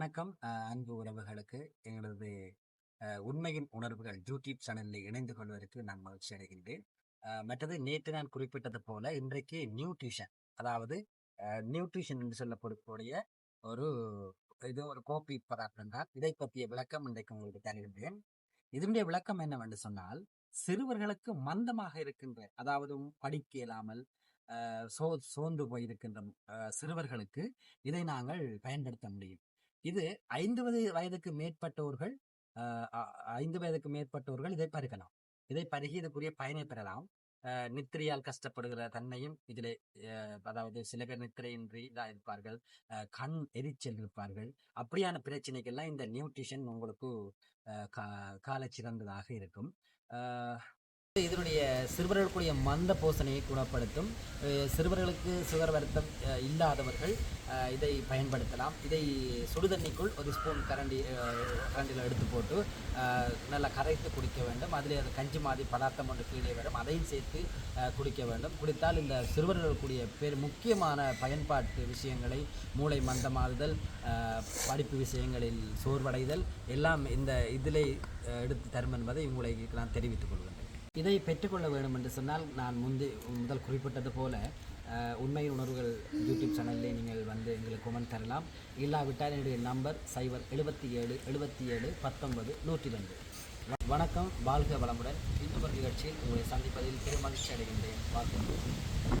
வணக்கம். அன்பு உறவுகளுக்கு எங்களது உண்மையின் உணர்வுகள் யூடியூப் சேனலில் இணைந்து கொள்வதற்கு நான் மகிழ்ச்சி அடைகின்றேன். மற்றது நேற்று நான் குறிப்பிட்டது போல இன்றைக்கு நியூட்ரிஷன் அதாவது நியூட்ரிஷன் என்று சொல்லப்படக்கூடிய ஒரு இது ஒரு கோப்பி பதார்த்தம் தான். இதை பற்றிய விளக்கம் இன்றைக்கு உங்களுக்கு தருகின்றேன். இதனுடைய விளக்கம் என்னவென்று சொன்னால் சிறுவர்களுக்கு மந்தமாக இருக்கின்ற அதாவது படிக்க இயலாமல் சோ சோர்ந்து போயிருக்கின்ற சிறுவர்களுக்கு இதை நாங்கள் பயன்படுத்த முடியும். இது ஐந்து வயதுக்கு மேற்பட்டவர்கள் ஐந்து வயதுக்கு மேற்பட்டவர்கள் இதை பருகலாம். இதை பருகி இதுக்குரிய பயனை பெறலாம். நித்திரையால் கஷ்டப்படுகிற தன்மையும் இதிலே அதாவது சில பேர் நித்திரையின்றி இதாக இருப்பார்கள். கண் எரிச்சல் இருப்பார்கள். அப்படியான பிரச்சனைகள்லாம் இந்த நியூட்ரிஷன் உங்களுக்கு கால கா- சிறந்ததாக இருக்கும். இதனுடைய சிறுவர்களுக்குரிய மந்த போசனையை குணப்படுத்தும் சிறுவர்களுக்கு சுகர் வருத்தம் இல்லாதவர்கள் இதை பயன்படுத்தலாம். இதை சுடுதண்ணிக்குள் ஒரு ஸ்பூன் கரண்டி கரண்டியில் எடுத்து போட்டு நல்லா கரைத்து குடிக்க வேண்டும். அதில் அது கஞ்சி மாதிரி பதார்த்தம் ஒன்று கீழே வரும். அதையும் சேர்த்து குடிக்க வேண்டும். குடித்தால் இந்த சிறுவர்களுக்குரிய பெரு முக்கியமான பயன்பாட்டு விஷயங்களை மூளை மந்தமாகுதல் படிப்பு விஷயங்களில் சோர்வடைதல் எல்லாம் இந்த இதிலே எடுத்து தரும் என்பதை உங்களுக்கு நான் தெரிவித்துக் கொள்கிறேன் இதை பெற்றுக்கொள்ள வேண்டும் என்று சொன்னால் நான் முந்தி முதல் குறிப்பிட்டது போல உண்மையின் உணர்வுகள் யூடியூப் சேனல்லே நீங்கள் வந்து எங்களுக்கு கொமெண்ட் தரலாம். இல்லாவிட்டால் என்னுடைய நம்பர் சைபர் எழுபத்தி ஏழு எழுபத்தி ஏழு பத்தொன்பது நூற்றி ரெண்டு வணக்கம் வாழ்க வளமுடன். இன்னொரு நிகழ்ச்சியில் உங்களை சந்திப்பதில் பெரும் மகிழ்ச்சி அடைகின்றேன். வாழ்க்கை